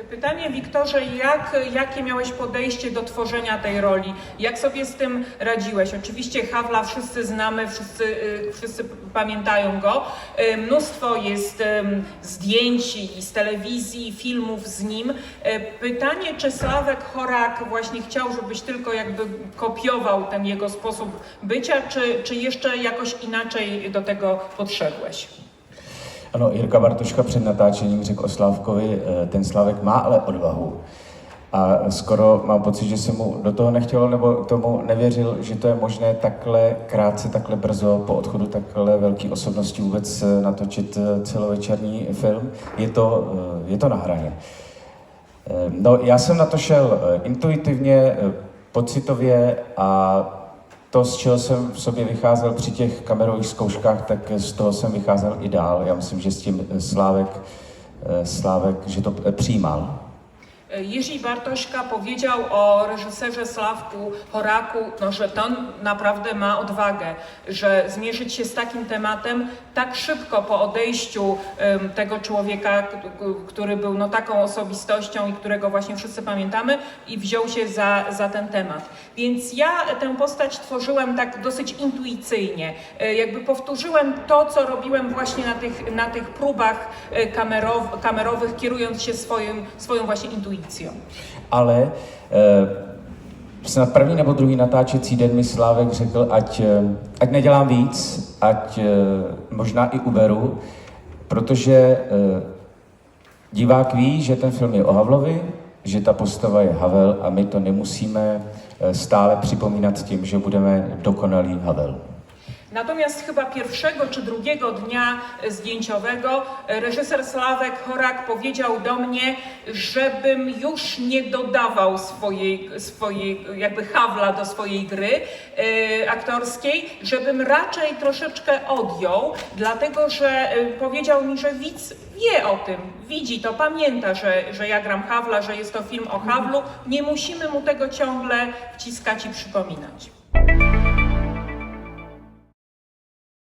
Pytanie, Wiktorze, jak, jakie miałeś podejście do tworzenia tej roli? Jak sobie z tym radziłeś? Oczywiście Hawla wszyscy znamy, wszyscy, y, wszyscy pamiętają go. Y, Mnóstwo jest zdjęć i z telewizji, filmów z nim. Y, Pytanie, czy Sławek Chorak właśnie chciał, żebyś tylko jakby kopiował ten jego sposób bycia, czy, czy jeszcze jakoś inaczej do tego podszedłeś? Ano, Jirka Bartoška před natáčením řekl o Slávkovi, eh, ten Slávek má ale odvahu. A skoro mám pocit, že se mu do toho nechtělo, nebo tomu nevěřil, že to je možné takhle krátce, takhle brzo po odchodu takhle velké osobnosti vůbec eh, natočit eh, celovečerní film. Je to, je to na hraně. No, já jsem na to šel intuitivně, pocitově a to, z čeho jsem v sobě vycházel při těch kamerových zkouškách, tak z toho jsem vycházel i dál. Já myslím, že s tím Slávek, eh, Slávek že to eh, přijímal. Jiří Bartoszka powiedział o reżyserze Sławku Horaku, no, że to naprawdę ma odwagę, że zmierzyć się z takim tematem tak szybko po odejściu em, tego człowieka, który był no, taką osobistością i którego właśnie wszyscy pamiętamy i wziął się za, za ten temat. Więc ja tę postać tworzyłem tak dosyć intuicyjnie. E, Jakby powtórzyłem to, co robiłem właśnie na tych, na tych próbach e, kamerow, kamerowych, kierując się swoim, swoją właśnie intuicją. Ale eh, snad první nebo druhý natáčecí den mi Slávek řekl, ať, eh, ať nedělám víc, ať eh, možná i uberu, protože eh, divák ví, že ten film je o Havlovi, že ta postava je Havel a my to nemusíme eh, stále připomínat tím, že budeme dokonalý Havel. Natomiast chyba pierwszego czy drugiego dnia zdjęciowego e, reżyser Sławek Horak powiedział do mnie, żebym już nie dodawał swojej, swojej jakby hawla do swojej gry e, aktorskiej, żebym raczej troszeczkę odjął, dlatego że e, powiedział mi, że widz wie o tym, widzi to, pamięta, że, że ja gram hawla, że jest to film o hawlu, nie musimy mu tego ciągle wciskać i przypominać.